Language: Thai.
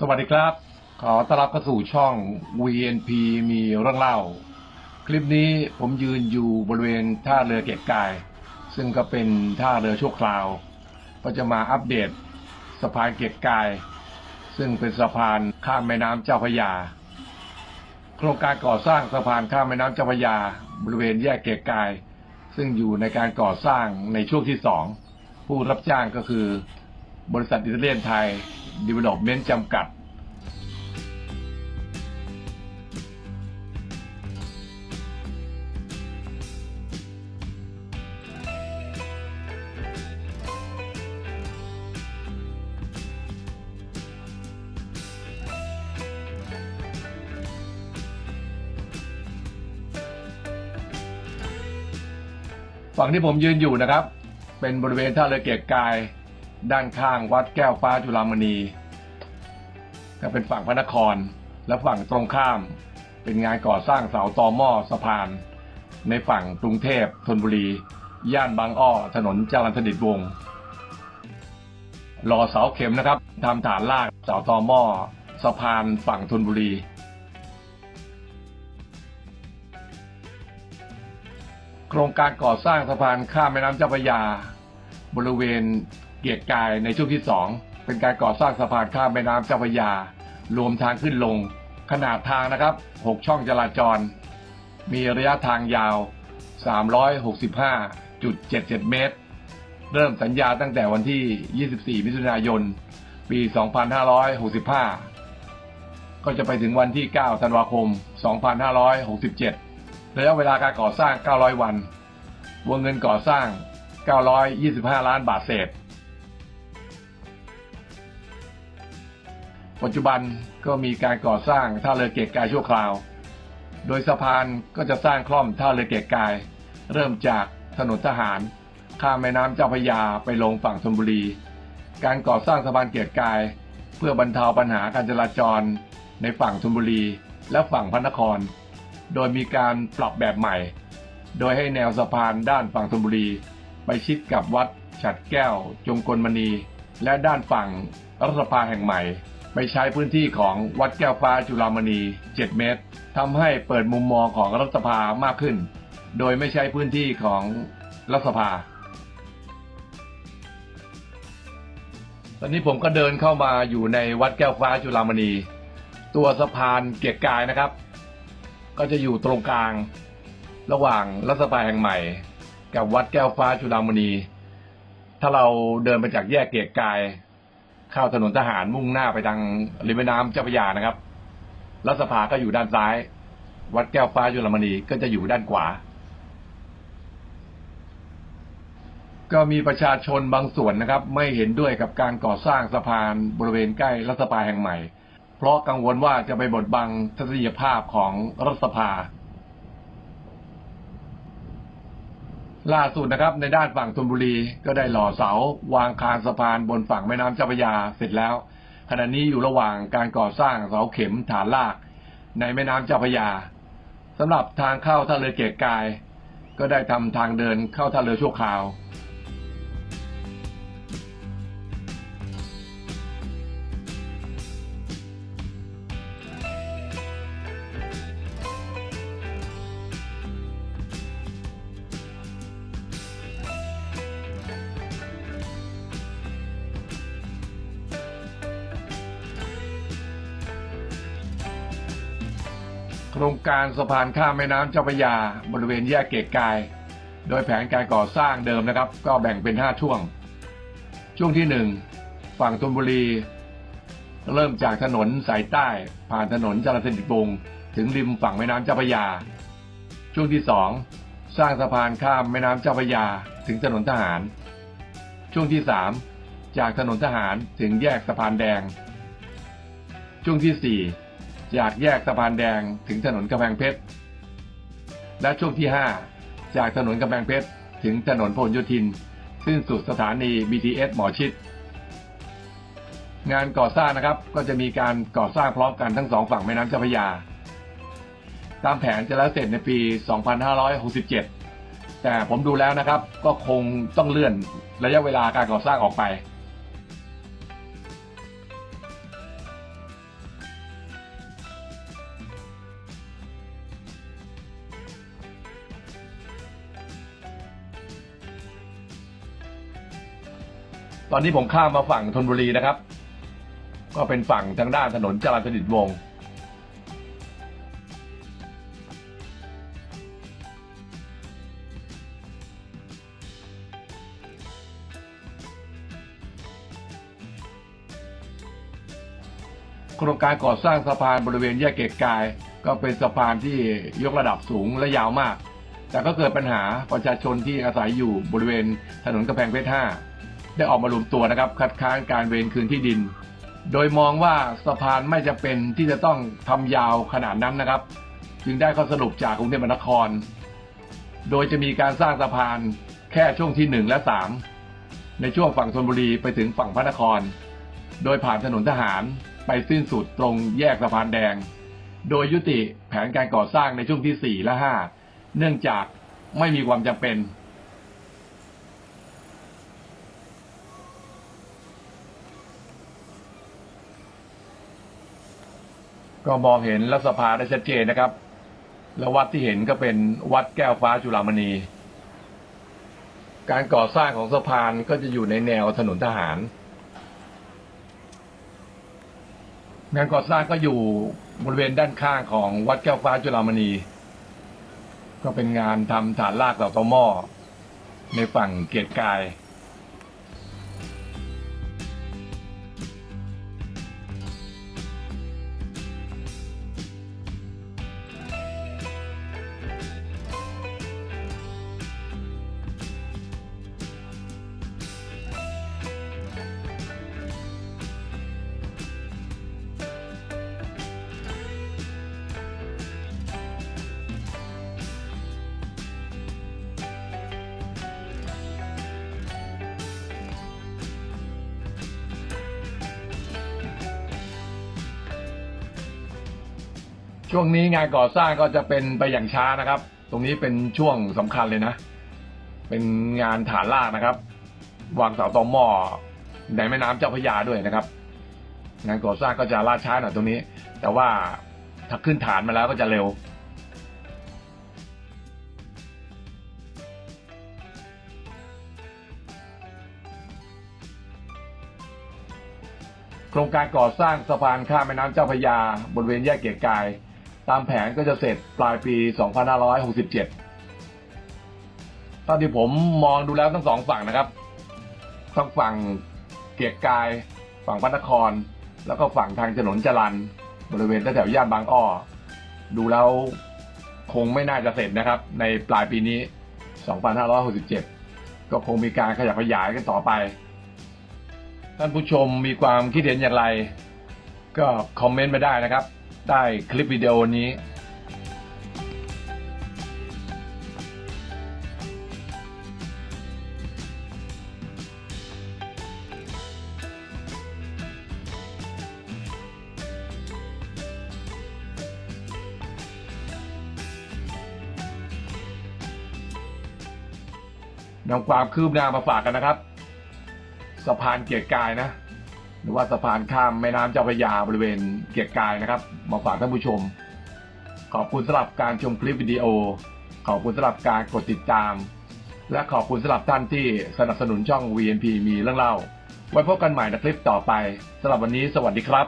สวัสดีครับ ขอต้อนรับเข้าสู่ช่อง VNP มีเรื่องเล่า คลิปนี้ผมยืนอยู่บริเวณท่าเรือเกียรติกาย ซึ่งก็เป็นท่าเรือชั่วคราว ก็จะมาอัปเดตสะพานเกียรติกาย ซึ่งเป็นสะพานข้ามแม่น้ำเจ้าพระยา โครงการก่อสร้างสะพานข้ามแม่น้ำเจ้าพระยา บริเวณแยกเกียรติกาย ซึ่งอยู่ในการก่อสร้างในช่วงที่สองผู้รับจ้างก็คือ บริษัทอิตาเลียนไทยดีเวล็อปเมนต์จำกัด ฝั่งที่ผมยืนอยู่นะครับ เป็นบริเวณท่าเรือเกียรกาย ด้านข้างวัดแก้วฟ้าจุฬามณีก็เป็นฝั่งพระนคร และฝั่งตรงข้าม เป็นงานก่อสร้างเสาตอหม้อสะพาน ในฝั่งกรุงเทพธนบุรี ย่านบางอ้อ ถนนจรัญสนิทวงศ์รอเสาเข็มนะครับทำฐานลากเสาตอหม้อสะพานฝั่งธนบุรีโครงการก่อสร้างสะพานข้ามแม่น้ำเจ้าพระยา บริเวณ เกียรติกายในช่วงที่สองเป็นการก่อสร้างสะพานข้ามแม่น้ำเจ้าพระยา รวมทางขึ้นลง ขนาดทางนะครับ 6 ช่องจราจร มีระยะทางยาว 365.77 เมตร เริ่มสัญญาตั้งแต่วันที่ 24 มิถุนายน ปี 2565 ก็จะไปถึงวันที่ 9 ธันวาคม 2567 ระยะเวลาการก่อสร้าง 900 วัน วงเงินก่อสร้าง 925 ล้านบาทเศษ ปัจจุบันก็มีการก่อสร้างท่าเรือเกียรติกายชั่วคราว โดยสะพานก็จะสร้างคล่อมท่าเรือเกียรติกาย เริ่มจากถนนทหาร ข้ามแม่น้ำเจ้าพระยาไปลงฝั่งธนบุรี การก่อสร้างสะพานเกียรติกาย เพื่อบรรเทาปัญหาการจราจรในฝั่งธนบุรี และฝั่งพระนคร โดยมีการปรับแบบใหม่ โดยให้แนวสะพานด้านฝั่งธนบุรี ไปชิดกับวัดฉัดแก้ว จงกลมณี และด้านฝั่งรัฐสภาแห่งใหม่ ไปใช้พื้นที่ของวัดแก้วฟ้าจุฬามณี 7 เมตรทำให้เปิดมุมมองของรัฐสภามากขึ้น โดยไม่ใช้พื้นที่ของรัฐสภา ตอนนี้ผมก็เดินเข้ามาอยู่ในวัดแก้วฟ้าจุฬามณี ตัวสะพานเกียรติกายนะครับ ก็จะอยู่ตรงกลาง ระหว่างรัฐสภาแห่งใหม่ กับวัดแก้วฟ้าจุฬามณี ถ้าเราเดินไปจากแยกเกียรติกาย เข้าถนนทหารมุ่งหน้าไปทางริมแม่น้ำเจ้าพระยานะครับรัฐสภาก็อยู่ด้านซ้าย วัดแก้วฟ้าจุฬามณีก็จะอยู่ด้านขวา ก็มีประชาชนบางส่วนนะครับ ไม่เห็นด้วยกับการก่อสร้างสะพานบริเวณใกล้รัฐสภาแห่งใหม่ เพราะกังวลว่าจะไปบดบังทัศนียภาพของรัฐสภา ล่าสุดนะครับในด้านฝั่งธนบุรีก็ได้หล่อเสาวางคานสะพานบนฝั่งแม่น้ำเจ้าพระยาเสร็จแล้ว ขณะนี้อยู่ระหว่างการก่อสร้างเสาเข็มฐานลากในแม่น้ำเจ้าพระยาสำหรับทางเข้าท่าเรือเกียรกาย ก็ได้ทำทางเดินเข้าท่าเรือชั่วคราว โครงการสะพานข้ามแม่น้ำเจ้าพระยา บริเวณแยกเกตกาย โดยแผนการก่อสร้างเดิมนะครับ ก็แบ่งเป็น 5 ช่วง ช่วงที่ 1 ฝั่งธนบุรี เริ่มจากถนนสายใต้ ผ่านถนนจรสนิทวงศ์ถึงริมฝั่งแม่น้ำเจ้าพระยา ช่วงที่ 2 สร้างสะพานข้ามแม่น้ำเจ้าพระยาถึงถนนทหาร ช่วงที่ 3 จากถนนทหารถึงแยกสะพานแดง ช่วงที่ 4 จากแยกสะพานแดงถึงถนนกำแพงเพชร และช่วงที่ 5 จากถนนกำแพงเพชรถึงถนนพหลโยธิน สิ้นสุดสถานี BTS หมอชิด งานก่อสร้างนะครับก็จะมีการก่อสร้างพร้อมกันทั้งสองฝั่งแม่น้ำเจ้าพระยา ตามแผนจะแล้วเสร็จในปี 2567 แต่ผมดูแล้วนะครับก็คงต้องเลื่อนระยะเวลาการก่อสร้างออกไป ตอนนี้ผมข้ามมาฝั่งธนบุรีนะครับ ก็เป็นฝั่งทางด้านถนนจรัญสนิทวงศ์โครงการก่อสร้างสะพานบริเวณแยกเกตกาย ก็เป็นสะพานที่ยกระดับสูงและยาวมาก แต่ก็เกิดปัญหาประชาชนที่อาศัยอยู่บริเวณถนนกำแพงเพชร5 ได้ออกมารวมตัวนะครับ คัดค้านการเวรคืนที่ดิน โดยมองว่าสะพานไม่จะเป็นที่จะต้องทำยาวขนาดนั้นนะครับ จึงได้ข้อสรุปจากกรุงเทพมหานคร โดยจะมีการสร้างสะพานแค่ช่วงที่ 1 และ 3 ในช่วงฝั่งธนบุรีไปถึงฝั่งพระนคร โดยผ่านถนนทหารไปสิ้นสุดตรงแยกสะพานแดง โดยยุติแผนการก่อสร้างในช่วงที่ 4 และ 5 เนื่องจากไม่มีความจำเป็น ก็มองเห็นรัฐสภาได้ชัดเจนนะครับ แล้ววัดที่เห็นก็เป็นวัดแก้วฟ้าจุฬามณี การก่อสร้างของสะพานก็จะอยู่ในแนวถนนทหาร งานก่อสร้างก็อยู่บริเวณด้านข้างของวัดแก้วฟ้าจุฬามณี ก็เป็นงานทำฐานรากเสาตอหม้อในฝั่งเกียรติกาย ช่วงนี้งานก่อสร้างก็จะเป็นไปอย่างช้านะครับ ตรงนี้เป็นช่วงสำคัญเลยนะ เป็นงานฐานรากนะครับวางเสาตอหม้อในแม่น้ำเจ้าพยาด้วยนะครับ งานก่อสร้างก็จะล่าช้าหน่อยตรงนี้ แต่ว่าถ้าขึ้นฐานมาแล้วก็จะเร็วโครงการก่อสร้างสะพานข้ามแม่น้ำเจ้าพระยา บริเวณแยกเกียรติกาย ตามแผนก็จะเสร็จปลายปี 2567ตอนที่ผมมองดูแล้วทั้งสองฝั่งนะครับ ทั้งฝั่งเกียรกาย ฝั่งพระนคร แล้วก็ฝั่งทางถนนจรันบริเวณแถวๆย่านบางอ้อ ดูแล้วคงไม่น่าจะเสร็จนะครับ ในปลายปีนี้ 2567 ก็คงมีการขยับขยายกันต่อไป ท่านผู้ชมมีความคิดเห็นอย่างไร ก็คอมเมนต์มาได้นะครับ ใต้คลิปวิดีโอนี้นำความคืบหน้ามาฝากกันนะครับ สะพานเกียรติกายนะ หรือว่าสะพานข้ามแม่น้ำเจ้าพระยาบริเวณเกียรติกายนะครับ มาฝากท่านผู้ชม ขอบคุณสำหรับการชมคลิปวิดีโอ ขอบคุณสำหรับการกดติดตาม และขอบคุณสำหรับท่านที่สนับสนุนช่อง VNP มีเรื่องเล่า ไว้พบกันใหม่ในคลิปต่อไปสำหรับวันนี้สวัสดีครับ